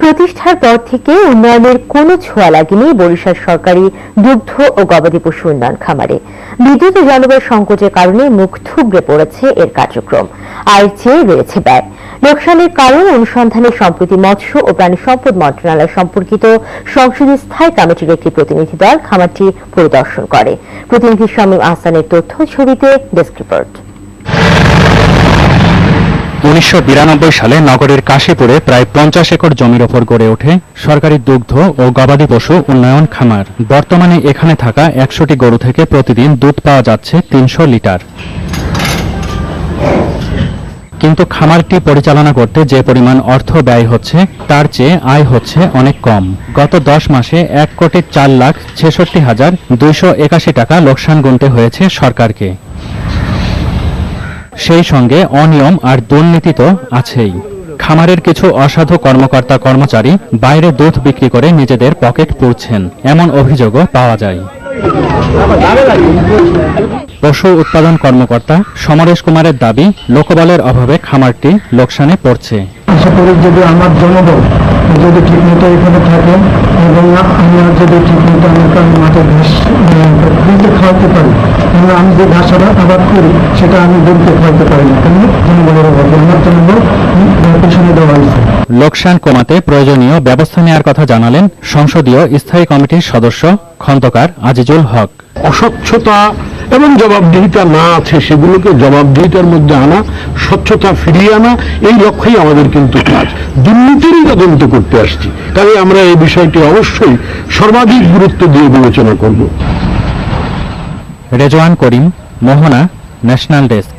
প্রতিষ্ঠার পর থেকে উন্নয়নের কোনো ছোঁয়া লাগেনি বরিশাল সরকারি দুগ্ধ ও গবাদি পশু উন্নয়ন খামারে। বিদ্যুৎ ও জলবায়ু সংকটের কারণে মুখ থুবড়ে পড়েছে এর কার্যক্রম। আয়ের চেয়ে রয়েছে ব্যয়। লোকসানের কারণ অনুসন্ধানে সম্প্রতি মৎস্য ও প্রাণী সম্পদ মন্ত্রণালয় সম্পর্কিত সংসদীয় স্থায়ী কমিটির একটি প্রতিনিধি দল খামারটি পরিদর্শন করে। প্রতিনিধি শামীম আহসানের তথ্য ছবিতে ডেস্ক রিপোর্ট। উনিশশো বিরানব্বই সালে নগরের কাশীপুরে প্রায় পঞ্চাশ একর জমির ওপর গড়ে ওঠে সরকারি দুগ্ধ ও গবাদি পশু উন্নয়ন খামার। বর্তমানে এখানে থাকা একশোটি গরু থেকে প্রতিদিন দুধ পাওয়া যাচ্ছে তিনশো লিটার। কিন্তু খামারটি পরিচালনা করতে যে পরিমাণ অর্থ ব্যয় হচ্ছে, তার চেয়ে আয় হচ্ছে অনেক কম। গত দশ মাসে এক কোটি চার লাখ ছেষট্টি হাজার দুইশো একাশি টাকা লোকসান গুনতে হয়েছে সরকারকে। সেই সঙ্গে অনিয়ম আর দুর্নীতি তো আছেই। খামারের কিছু অসাধু কর্মকর্তা কর্মচারী বাইরে দুধ বিক্রি করে নিজেদের পকেট পুড়ছেন, এমন অভিযোগও পাওয়া যায়। পশু উৎপাদন কর্মকর্তা সমরেশ কুমারের দাবি, লোকবলের অভাবে খামারটি লোকসানে পড়ছে। আশা করি যদি আমার জনবল যদি ঠিকমতো এখানে থাকেন এবং আমরা যদি ঠিকমতো আমরা মাঠে ঘাস খাওয়াতে পারি আমি যে ঘাস আবাদ করি সেটা আমি খাওয়াতে পারি না। কেন? জনবলের অভাবে আমার জনবল পেছনে দেওয়া হয়েছে। লোকসান কমাতে প্রয়োজনীয় ব্যবস্থা নেওয়ার কথা জানালেন সংসদীয় স্থায়ী কমিটির সদস্য খন্দকার আজিজুল হক। অস্বচ্ছতা এবং জবাবদিহিতা না আছে, সেগুলোকে জবাবদিহিতার মধ্যে আনা, স্বচ্ছতা ফিরিয়ে আনা, এই লক্ষ্যেই আমাদের কিন্তু কাজ। দুর্নীতিরই তদন্ত করতে আসছি। তাই আমরা এই বিষয়টি অবশ্যই সর্বাধিক গুরুত্ব দিয়ে বিবেচনা করব। Rezwan Karim, Mohona, national desk.